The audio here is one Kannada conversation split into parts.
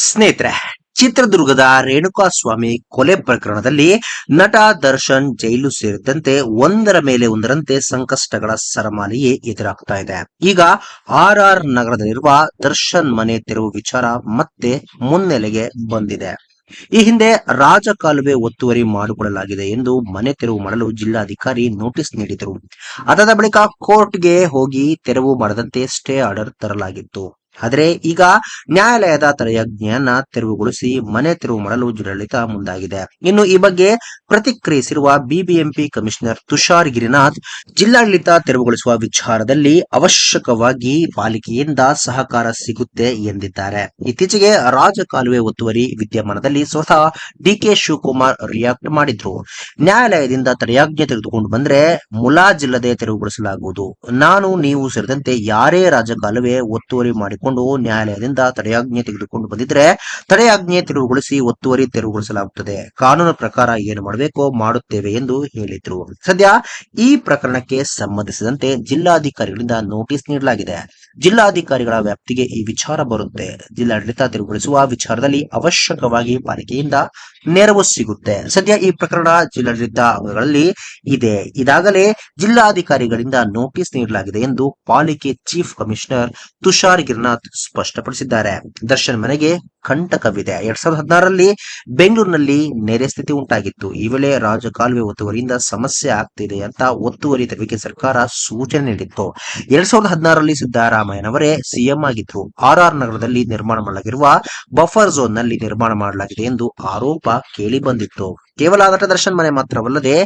ಸ್ನೇಹಿತರೆ, ಚಿತ್ರದುರ್ಗದ ರೇಣುಕಾಸ್ವಾಮಿ ಕೊಲೆ ಪ್ರಕರಣದಲ್ಲಿ ನಟ ದರ್ಶನ್ ಜೈಲು ಸೇರಿದಂತೆ ಒಂದರ ಮೇಲೆ ಒಂದರಂತೆ ಸಂಕಷ್ಟಗಳ ಸರಮಾಲೆಯೇ ಎದುರಾಗ್ತಾ ಇದೆ. ಈಗ ಆರ್ ಆರ್ ನಗರದಲ್ಲಿರುವ ದರ್ಶನ್ ಮನೆ ತೆರವು ವಿಚಾರ ಮತ್ತೆ ಮುನ್ನೆಲೆಗೆ ಬಂದಿದೆ. ಈ ಹಿಂದೆ ರಾಜಕಾಲುವೆ ಒತ್ತುವರಿ ಮಾಡಿಕೊಳ್ಳಲಾಗಿದೆ ಎಂದು ಮನೆ ತೆರವು ಮಾಡಲು ಜಿಲ್ಲಾಧಿಕಾರಿ ನೋಟಿಸ್ ನೀಡಿದರು. ಅದಾದ ಬಳಿಕ ಕೋರ್ಟ್ಗೆ ಹೋಗಿ ತೆರವು ಮಾಡದಂತೆ ಸ್ಟೇ ಆರ್ಡರ್ ತರಲಾಗಿತ್ತು. ಆದರೆ ಈಗ ನ್ಯಾಯಾಲಯದ ತಡೆಯಾಜ್ಞೆಯನ್ನ ತೆರವುಗೊಳಿಸಿ ಮನೆ ತೆರವು ಮಾಡಲು ಜಿಲ್ಲಾಡಳಿತ ಮುಂದಾಗಿದೆ. ಇನ್ನು ಈ ಬಗ್ಗೆ ಪ್ರತಿಕ್ರಿಯಿಸಿರುವ ಬಿಬಿಎಂಪಿ ಕಮಿಷನರ್ ತುಷಾರ್ ಗಿರಿನಾಥ್, ಜಿಲ್ಲಾಡಳಿತ ತೆರವುಗೊಳಿಸುವ ವಿಚಾರದಲ್ಲಿ ಅವಶ್ಯಕವಾಗಿ ಪಾಲಿಕೆಯಿಂದ ಸಹಕಾರ ಸಿಗುತ್ತೆ ಎಂದಿದ್ದಾರೆ. ಇತ್ತೀಚೆಗೆ ರಾಜಕಾಲುವೆ ಒತ್ತುವರಿ ವಿದ್ಯಮಾನದಲ್ಲಿ ಸ್ವತಃ ಡಿಕೆ ಶಿವಕುಮಾರ್ ರಿಯಾಕ್ಟ್ ಮಾಡಿದ್ರು. ನ್ಯಾಯಾಲಯದಿಂದ ತಡೆಯಾಜ್ಞೆ ತೆಗೆದುಕೊಂಡು ಬಂದ್ರೆ ಮುಲಾಜಿಲ್ಲದೆ ತೆರವುಗೊಳಿಸಲಾಗುವುದು. ನಾನು, ನೀವು ಸೇರಿದಂತೆ ಯಾರೇ ರಾಜಕಾಲುವೆ ಒತ್ತುವರಿ ಮಾಡಿಕೊಂಡು ನ್ಯಾಯಾಲಯದಿಂದ ತಡೆಯಾಜ್ಞೆ ತೆಗೆದುಕೊಂಡು ಬಂದಿದ್ರೆ ತಡೆಯಾಜ್ಞೆ ತೆರವುಗೊಳಿಸಿ ಒತ್ತುವರಿ ತೆರವುಗೊಳಿಸಲಾಗುತ್ತದೆ. ಕಾನೂನು ಪ್ರಕಾರ ಏನು ಮಾಡಬೇಕೋ ಮಾಡುತ್ತೇವೆ ಎಂದು ಹೇಳಿದ್ರು. ಸದ್ಯ ಈ ಪ್ರಕರಣಕ್ಕೆ ಸಂಬಂಧಿಸಿದಂತೆ ಜಿಲ್ಲಾಧಿಕಾರಿಗಳಿಂದ ನೋಟಿಸ್ ನೀಡಲಾಗಿದೆ. ಜಿಲ್ಲಾಧಿಕಾರಿಗಳ ವ್ಯಾಪ್ತಿಗೆ ಈ ವಿಚಾರ ಬರುತ್ತೆ. ಜಿಲ್ಲಾಡಳಿತ ತೆರವುಗೊಳಿಸುವ ವಿಚಾರದಲ್ಲಿ ಅವಶ್ಯಕವಾಗಿ ಪಾಲಿಕೆಯಿಂದ ನೆರವು ಸಿಗುತ್ತೆ. ಸದ್ಯ ಈ ಪ್ರಕರಣ ಜಿಲ್ಲಾಡಳಿತ ಅಂಗಗಳಲ್ಲಿ ಇದೆ. ಇದಾಗಲೇ ಜಿಲ್ಲಾಧಿಕಾರಿಗಳಿಂದ ನೋಟಿಸ್ ನೀಡಲಾಗಿದೆ ಎಂದು ಪಾಲಿಕೆ ಚೀಫ್ ಕಮಿಷನರ್ ತುಷಾರ್ ಗಿರ್ನಾಥ್ ಸ್ಪಷ್ಟಪಡಿಸಿದ್ದಾರೆ. ದರ್ಶನ್ ಮನೆಗೆ ಕಂಟಕವಿದೆ. ಎರಡ್ ಸಾವಿರದ ಹದಿನಾರರಲ್ಲಿ ಬೆಂಗಳೂರಿನಲ್ಲಿ ನೆರೆ ಸ್ಥಿತಿ ಉಂಟಾಗಿತ್ತು. ಈ ವೇಳೆ ರಾಜಕಾಲುವೆ ಒತ್ತುವರಿಯಿಂದ ಸಮಸ್ಯೆ ಆಗ್ತಿದೆ ಅಂತ ಒತ್ತುವರಿ ತೆರವಿಗೆ ಸರ್ಕಾರ ಸೂಚನೆ ನೀಡಿತ್ತು. ಎರಡ್ ಸಾವಿರದ ಹದಿನಾರರಲ್ಲಿ ಸಿದ್ದರಾಮಯ್ಯನವರೇ ಸಿಎಂ ಆಗಿದ್ರು ಆರ್ ಆರ್ ನಗರದಲ್ಲಿ ನಿರ್ಮಾಣ ಮಾಡಲಾಗಿರುವ ಬಫರ್ ಝೋನ್ನಲ್ಲಿ ನಿರ್ಮಾಣ ಮಾಡಲಾಗಿದೆ ಎಂದು ಆರೋಪ ಕೇಳಿ ಬಂದಿತ್ತು. ಕೇವಲ ದರ್ಶನ್ ಮನೆ ಮಾತ್ರವಲ್ಲದೆ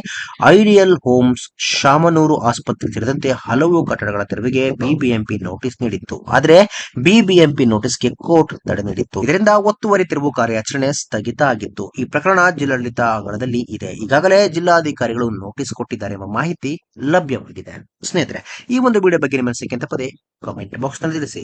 ಐಡಿಯಲ್ ಹೋಮ್ಸ್, ಶಾಮನೂರು ಆಸ್ಪತ್ರೆ ಸೇರಿದಂತೆ ಹಲವು ಕಟ್ಟಡಗಳ ತೆರವಿಗೆ ಬಿಬಿಎಂಪಿ ನೋಟಿಸ್ ನೀಡಿತ್ತು. ಆದರೆ ಬಿಬಿಎಂಪಿ ನೋಟಿಸ್ಗೆ ಕೋರ್ಟ್ ತಡೆ ನೀಡಿತ್ತು. ಇದರಿಂದ ಒತ್ತುವರಿ ತಿರುವು ಕಾರ್ಯಾಚರಣೆ ಸ್ಥಗಿತ ಆಗಿತ್ತು. ಈ ಪ್ರಕರಣ ಜಿಲ್ಲಾಡಳಿತ ಆವರಣದಲ್ಲಿ ಇದೆ. ಈಗಾಗಲೇ ಜಿಲ್ಲಾಧಿಕಾರಿಗಳು ನೋಟಿಸ್ ಕೊಟ್ಟಿದ್ದಾರೆ ಎಂಬ ಮಾಹಿತಿ ಲಭ್ಯವಾಗಿದೆ. ಸ್ನೇಹಿತರೆ, ಈ ಒಂದು ವಿಡಿಯೋ ಬಗ್ಗೆ ನಿಮ್ಮ ಅನಿಸಿಕೆ ಪದೇ ಕಾಮೆಂಟ್ ಬಾಕ್ಸ್ನಲ್ಲಿ ತಿಳಿಸಿ.